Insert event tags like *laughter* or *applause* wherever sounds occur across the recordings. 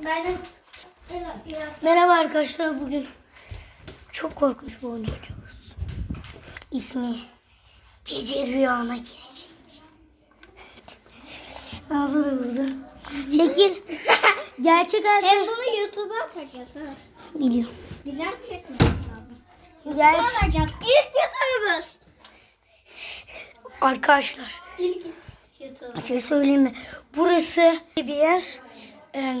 Benim Merhaba arkadaşlar bugün çok korkunç bir oyun oynuyoruz. İsmi Gece Rüyana Girecek. Ağzı da burada. Şekil. *laughs* Gerçek hem hayatı bunu YouTube'a atacağız ha. biliyorum. Diler çekmemiz lazım. Gerçek Atacağız. İlk YouTube'umuz. arkadaşlar İlk YouTube. şey söyleyeyim mi? Burası bir yer. Ee,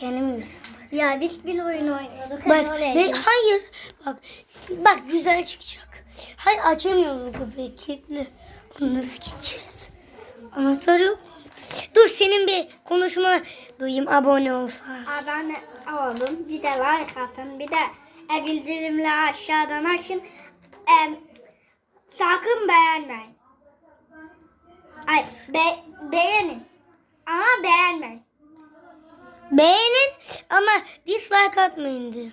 kendim yürüyorum. Ya biz bir oyun oynuyorduk. Bak, gittik. hayır. Bak, bak güzel çıkacak. Hayır açamıyoruz bu kapıyı kilitli. Nasıl gideceğiz? Anahtar yok. Dur senin bir konuşma duyayım abone ol falan. Abone olun, bir de like atın, bir de e, bildirimleri aşağıdan açın. E, sakın beğenmeyin. Ay, be, beğenin. Ama beğenmeyin. Beğenin ama dislike atmayın diyor.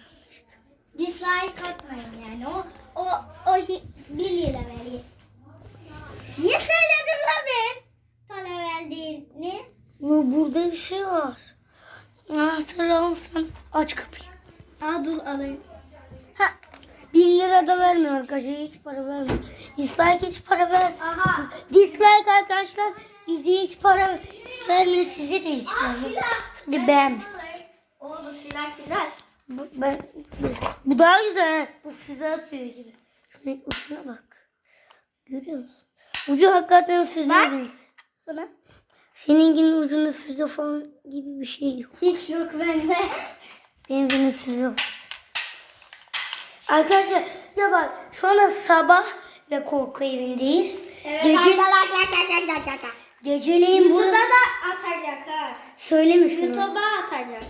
Dislike atmayın yani. O o o hi- bir lira veriyor. Niye söyledim la ben? Para verdiğini. Bu burada bir şey var. Anahtarı alsan aç kapıyı. Aa dur alayım. Ha, 1 lira da vermiyor arkadaşlar. Hiç para vermiyor. Dislike hiç para ver. Aha. Dislike arkadaşlar bize hiç para vermiyor. Size de hiç vermiyor. Beğen. O bu silah güzel. Bu, ben, bu daha güzel. Bu füze atıyor gibi. Şunun ucuna bak. Görüyor musun? Ucu hakikaten füze Bak. değil. Buna. Seninkinin ucunda füze falan gibi bir şey yok. Hiç yok bende. Benimkinin füze var. Arkadaşlar ya bak şu anda sabah ve korku evindeyiz. Gece, geceleyin YouTube'a burada da atacak ha. söyleme şunu. YouTube'a atacağız.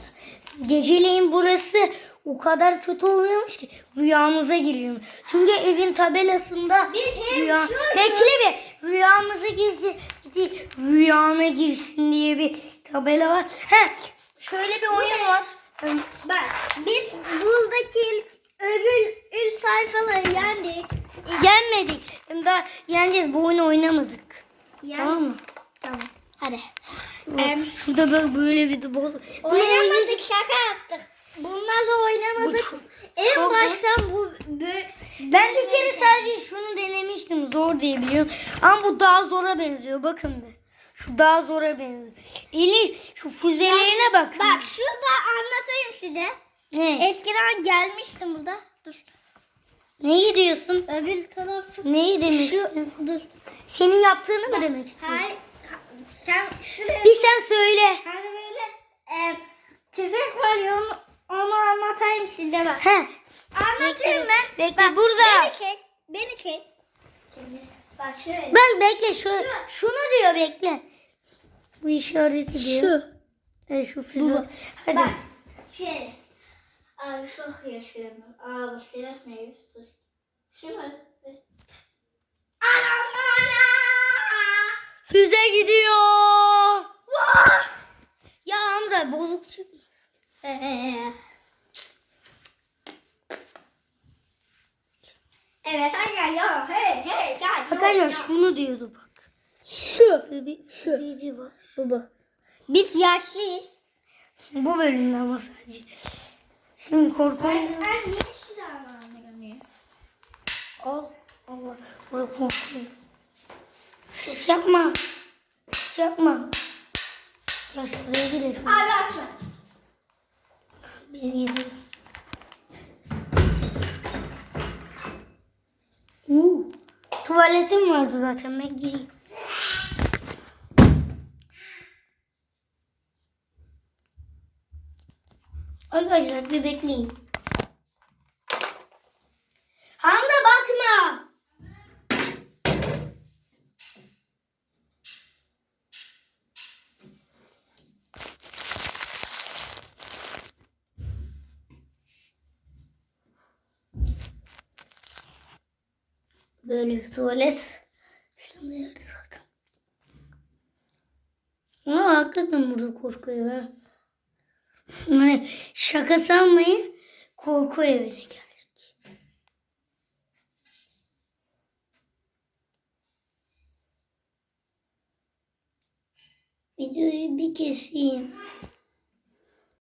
Geceleyin burası o kadar kötü oluyormuş ki rüyamıza giriyor. Çünkü evin tabelasında Biz rüya bekle bir rüyamıza girsin gitti rüyana girsin diye bir tabela var. He şöyle bir oyun var. Bak biz buradaki öbür ilk sayfaları yendik. Yenmedik. Daha yeneceğiz. Bu oyunu oynamadık. Yen- Tamam mı? Tamam. Hadi. Em, Şurada böyle, böyle bir. Bunu Oynamadık şaka yaptık. Bunlarla oynamadık. Bu en çok baştan bu böyle Ben bir kere sadece şunu denemiştim. Zor diye biliyorum. Ama bu daha zora benziyor. Bakın bir. Şu daha zora benziyor. Eli şu füzelerine bakın. Bak şurada anlatayım size. Ne? Eskiden gelmiştim burada. Dur. Neyi diyorsun? Öbür tarafı. Neyi demek Şu dur. Senin yaptığını mı demek istiyorsun? Hayır. Sen şuraya Bir sen söyle. hani böyle e, tüfek var ya onu, onu anlatayım size bak. He. Anlatayım ben. Bekle Bak, burada. Beni kes. Beni kes. Şimdi bak şöyle. Ben bekle şu, şunu diyor bekle. Bu işareti diyor. Şu. Evet şu füze. Bu. Hadi. Bak. Şöyle. Abi çok. Aa bu silah ne? Dur. Şunu. Anam ana! Füze gidiyor. Vah! Ya Hamza bozuk çıkmış. Ee, Evet ya hey hey sen Arkadaşlar şunu diyordu bak. şu Bir füzeci var. bu bu. Biz yaşlıyız. Bu bölümde ama sadece. Şimdi korku Ben, ben niye silahımı anlamıyorum? Al. Allah. Buraya. Ses yapma. Ses yapma. Ya şuraya girelim. Abi atma. Biz gidelim. Uuu. Tuvaletim vardı zaten ben gireyim. Arkadaşlar bir bekleyin. Hamza bakma. Böyle bir tuvalet. Şurada yerde zaten. Ama hakikaten burada korku evi. ha. Hani şaka sanmayın korku evine geldik. Videoyu bir keseyim.